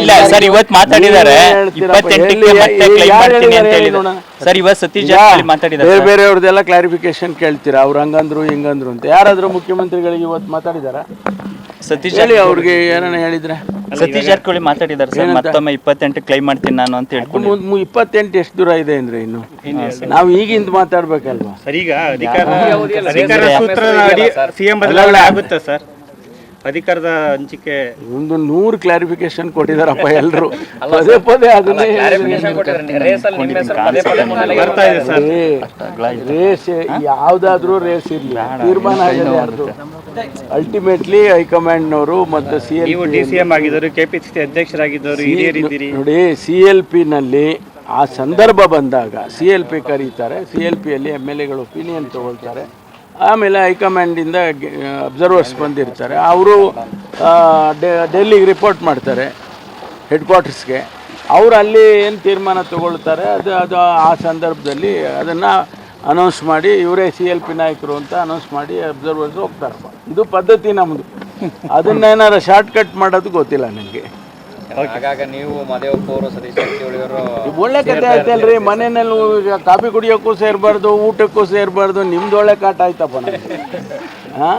ಇಲ್ಲ ಸರ್ ಇವತ್ ಹೇಳ್ತೀರಪ್ಪ? ಇಪ್ಪತ್ತೆಂಟಕ್ಕೆ ಮತ್ತೆ ಕ್ಲೈಮ್ ಮಾಡ್ತೀನಿ ಅಂತ ಹೇಳಿದ್ರು ಸರ್ ಇವತ್ತು ಸತೀಶ್ ಈಗ ಜಾರಕಿಹೊಳಿ ಮಾತಾಡಿದ್ದಾರೆ. ಬೇರೆ. ಬೇರೆಯವ್ರದ್ದೆಲ್ಲ ಕ್ಲಾರಿಫಿಕೇಶನ್ ಕೇಳ್ತೀರಾ? ಅವ್ರು ಹಂಗಂದ್ರು ಹಿಂಗಂದ್ರು ಅಂತ. ಯಾರಾದ್ರೂ ಮುಖ್ಯಮಂತ್ರಿಗಳಿಗೆ ಇವತ್ತು ಮಾತಾಡಿದಾರ? ಸತೀಶ್ ಹೇಳಿ ಅವ್ರಿಗೆ ಏನಾನ ಹೇಳಿದ್ರೆ. ಸತೀಶ್ ಜಾರಕಿಹೊಳಿ ಮಾತಾಡಿದ್ದಾರೆ ಸರ್. ಮತ್ತೊಮ್ಮೆ ಇಪ್ಪತ್ತೆಂಟು ಕ್ಲೈಮ್ ಮಾಡ್ತೀನಿ ನಾನು ಅಂತ ಹೇಳ್ಕೊಂಡು ಇಪ್ಪತ್ತೆಂಟು ಎಷ್ಟು ದೂರ ಇದೆ ಅಂದ್ರೆ ಇನ್ನು? ನಾವು ಈಗಿಂದ ಮಾತಾಡ್ಬೇಕಲ್ವಾ? ಸರ್ ಈಗ ಅಧಿಕಾರ ಅಧಿಕಾರ ಸಿಎಂ ಬದಲಾವಣೆ ಆಗುತ್ತೆ ಸರ್. ಅಧಿಕಾರದ ಹಂಚಿಕೆ. ಒಂದು ನೂರು ಕ್ಲಾರಿಫಿಕೇಶನ್ ಕೊಟ್ಟಿದಾರಪ್ಪ ಎಲ್ಲರೂ ಪದೇ ಪದೇ ಅದನ್ನೇ ಬರ್ತಾ ಇದೆ ಸರ್. ರೇಸ್ ಯಾವ್ದಾದ್ರೂ ರೇಸ್ ಇರ್ಲಿ. ತೀರ್ಮಾನ ಆಗಿದೆ ಅಲ್ಟಿಮೇಟ್ಲಿ ಹೈಕಮಾಂಡ್ನವರು ಮತ್ತು ಸಿ ಎಲ್ ನೀವು ಡಿ ಸಿ ಎಂ ಆಗಿದ್ದವರು ಕೆಪಿಸಿಸಿ ಅಧ್ಯಕ್ಷರಾಗಿದ್ದವರು ನೋಡಿ ಸಿ ಎಲ್ ಪಿನಲ್ಲಿ ಆ ಸಂದರ್ಭ ಬಂದಾಗ ಸಿ ಎಲ್ ಪಿ ಕರೀತಾರೆ. ಸಿ ಎಲ್ ಪಿಯಲ್ಲಿ ಎಂ ಎಲ್ ಎಗಳು ಒಪಿನಿಯನ್ ತಗೊಳ್ತಾರೆ. ಆಮೇಲೆ ಹೈಕಮಾಂಡಿಂದ ಅಬ್ಸರ್ವರ್ಸ್ ಬಂದಿರ್ತಾರೆ. ಅವರು ಡೆಲ್ಲಿಗೆ ರಿಪೋರ್ಟ್ ಮಾಡ್ತಾರೆ ಹೆಡ್ ಕ್ವಾರ್ಟರ್ಸ್ಗೆ ಅವರು ಅಲ್ಲಿ ಏನು ತೀರ್ಮಾನ ತಗೊಳ್ತಾರೆ, ಅದು ಅದು ಆ ಸಂದರ್ಭದಲ್ಲಿ ಅದನ್ನು ಅನೌನ್ಸ್ ಮಾಡಿ, ಇವರೇ ಸಿ ಎಲ್ ಪಿ ನಾಯಕರು ಅಂತ ಅನೌನ್ಸ್ ಮಾಡಿ ಅಬ್ಸರ್ವರ್ಸ್ ಹೋಗ್ತಾರಪ್ಪ ಇದು ಪದ್ಧತಿ ನಮ್ಮದು ಅದನ್ನೇನಾರ ಶಾರ್ಟ್ ಕಟ್ ಮಾಡೋದು ಗೊತ್ತಿಲ್ಲ ನನಗೆ. ಹಾಗಾಗ ನೀವು ಮದೇವಪ್ಪ ಅವರು ಸತೀಶ್ ಜಾರಕಿಹೊಳಿ ಅವರು ಒಳ್ಳೆ ಕತೆ ಆಯ್ತಲ್ರಿ? ಮನೆಯಲ್ಲಿ ಕಾಫಿ ಕುಡಿಯೋಕ್ಕೂ ಸೇರ್ಬಾರ್ದು ಊಟಕ್ಕೂ ಸೇರಬಾರ್ದು ನಿಮ್ದು ಒಳ್ಳೆ ಕಾಟ ಆಯ್ತಪ್ಪ ನನಗೆ ಹಾಂ?